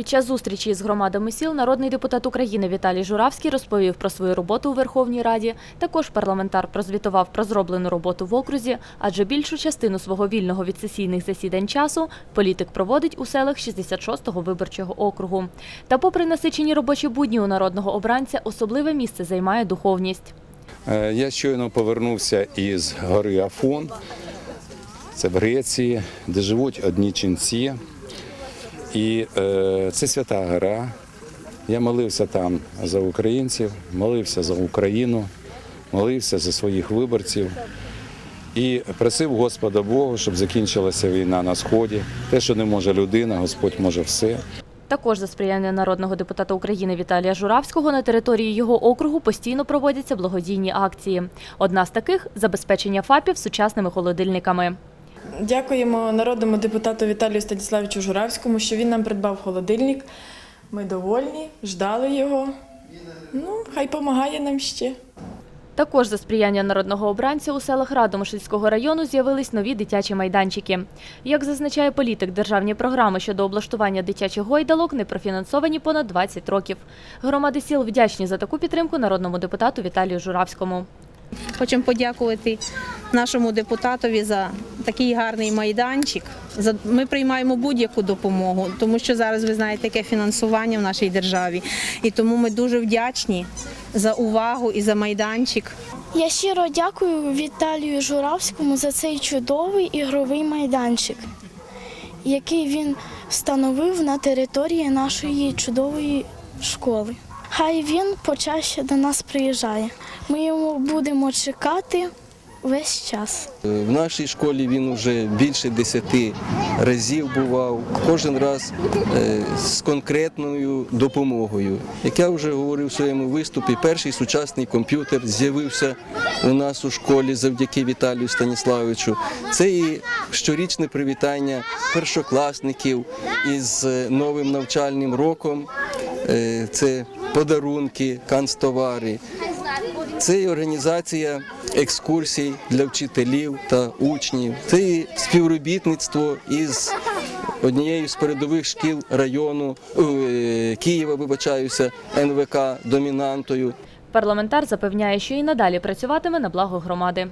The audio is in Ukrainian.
Під час зустрічі з громадами сіл народний депутат України Віталій Журавський розповів про свою роботу у Верховній Раді. Також парламентар прозвітував про зроблену роботу в окрузі, адже більшу частину свого вільного від сесійних засідань часу політик проводить у селах 66-го виборчого округу. Та попри насичені робочі будні у народного обранця, особливе місце займає духовність. Е, Я щойно повернувся із гори Афон, це в Греції, де живуть одні ченці. І е, це свята гора. Я молився там за українців, молився за Україну, молився за своїх виборців і просив Господа Бога, щоб закінчилася війна на сході. Те, що не може людина, Господь може все. Також за сприяння народного депутата України Віталія Журавського на території його округу постійно проводяться благодійні акції. Одна з таких забезпечення ФАПів сучасними холодильниками. Дякуємо народному депутату Віталію Станіславичу Журавському, що він нам придбав холодильник. Ми довольні, ждали його. Ну, хай допомагає нам ще. Також за сприяння народного обранця у селах Радомишльського району з'явились нові дитячі майданчики. Як зазначає політик, державні програми щодо облаштування дитячих гойдалок не профінансовані понад 20 років. Громади сіл вдячні за таку підтримку народному депутату Віталію Журавському. Хочемо подякувати нашому депутатові за такий гарний майданчик. Ми приймаємо будь-яку допомогу, тому що зараз ви знаєте, яке фінансування в нашій державі. І тому ми дуже вдячні за увагу і за майданчик. Я щиро дякую Віталію Журавському за цей чудовий ігровий майданчик, який він встановив на території нашої чудової школи. Хай він почаще до нас приїжджає. Ми його будемо чекати весь час. В нашій школі він вже більше десяти разів бував, кожен раз е, з конкретною допомогою. Як я вже говорив у своєму виступі, перший сучасний комп'ютер з'явився у нас у школі завдяки Віталію Станіславовичу. Це і щорічне привітання першокласників із е, новим навчальним роком. Е, Це подарунки, канцтовари. Це і організація екскурсій для вчителів та учнів. Це і співробітництво із однією з передових шкіл району е, Києва, вибачаюся, НВК домінантою. Парламентар запевняє, що і надалі працюватиме на благо громади.